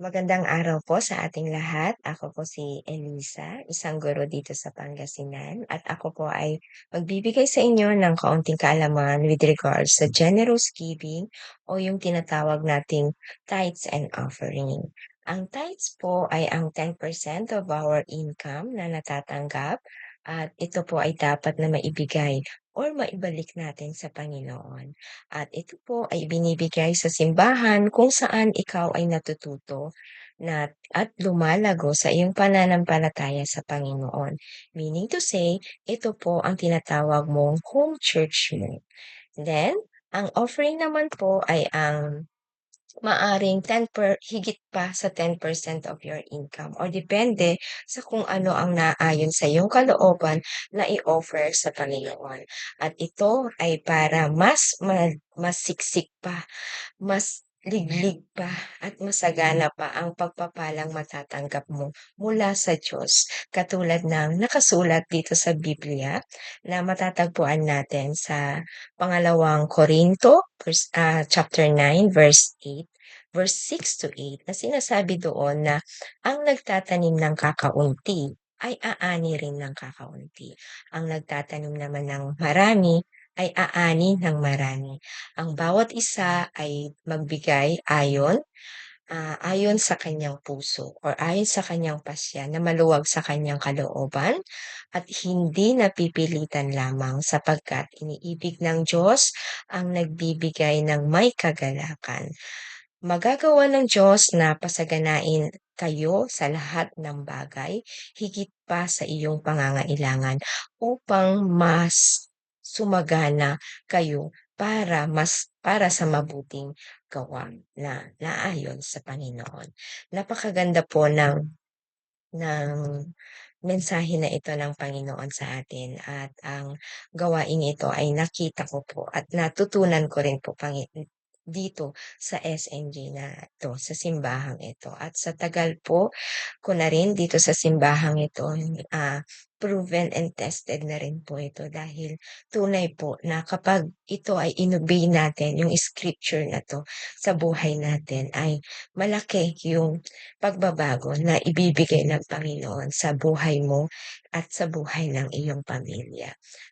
Magandang araw po sa ating lahat. Ako po si Elisa, isang guro dito sa Pangasinan at ako po ay magbibigay sa inyo ng kaunting kaalaman with regards sa generous giving o yung tinatawag nating tithes and offering. Ang tithes po ay ang 10% of our income na natatanggap at ito po ay dapat na maibigay or maibalik natin sa Panginoon. At ito po ay binibigay sa simbahan kung saan ikaw ay natututo na at lumalago sa iyong pananampalataya sa Panginoon. Meaning to say, ito po ang tinatawag mong home church mo. Then, ang offering naman po ay ang maaring 10 per higit pa sa 10% of your income or depende sa kung ano ang naayon sa iyong kalooban na i-offer sa Panginoon. At ito ay para mas ma masiksik pa, mas liglig pa at masagana pa ang pagpapalang matatanggap mo mula sa Diyos. Katulad ng nakasulat dito sa Biblia na matatagpuan natin sa pangalawang Korinto, verse, ah, chapter 9, verse 8 verse 6 to 8 na sinasabi doon na ang nagtatanim ng kakaunti ay aani rin ng kakaunti. Ang nagtatanim naman ng marami ay aani ng marami. Ang bawat isa ay magbigay ayon ah, ayon sa kanyang puso or ayon sa kanyang pasya na maluwag sa kanyang kalooban at hindi napipilitan lamang sapagkat iniibig ng Diyos ang nagbibigay ng may kagalakan. Magagawa ng Diyos na pasaganain kayo sa lahat ng bagay, higit pa sa iyong pangangailangan upang mas sumagana kayo para mas para sa mabuting gawa na naayon sa Panginoon. Napakaganda po ng ng mensahe na ito ng Panginoon sa atin at ang gawaing ito ay nakita ko po at natutunan ko rin po pangi dito sa SNG na 'to, sa simbahang ito. At sa tagal po ko na rin dito sa simbahang ito, ah, proven and tested na rin po ito dahil tunay po na kapag ito ay inobey natin, yung scripture na 'to sa buhay natin ay malaki yung pagbabago na ibibigay ng Panginoon sa buhay mo at sa buhay ng iyong pamilya.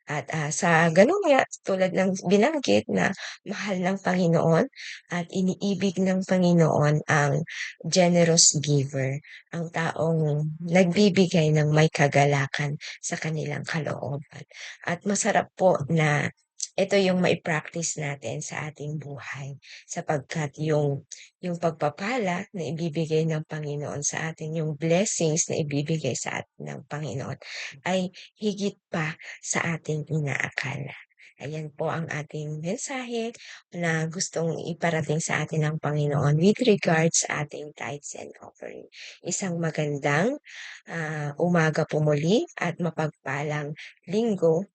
At, ah, sa gano'n nga, tulad ng binanggit na mahal ng Panginoon at iniibig ng Panginoon ang generous giver, ang taong nagbibigay ng may kagalakan sa kanilang kalooban. At masarap po na ito yung mai-practice natin sa ating buhay sapagkat yung yung pagpapala na ibibigay ng Panginoon sa atin, yung blessings na ibibigay sa atin ng Panginoon ay higit pa sa ating inaakala. Ayan po ang ating mensahe na gustong iparating sa atin ng Panginoon with regards sa ating tithes and offering. Isang magandang ah, umaga po muli at mapagpalang linggo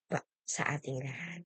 sa ating lahat.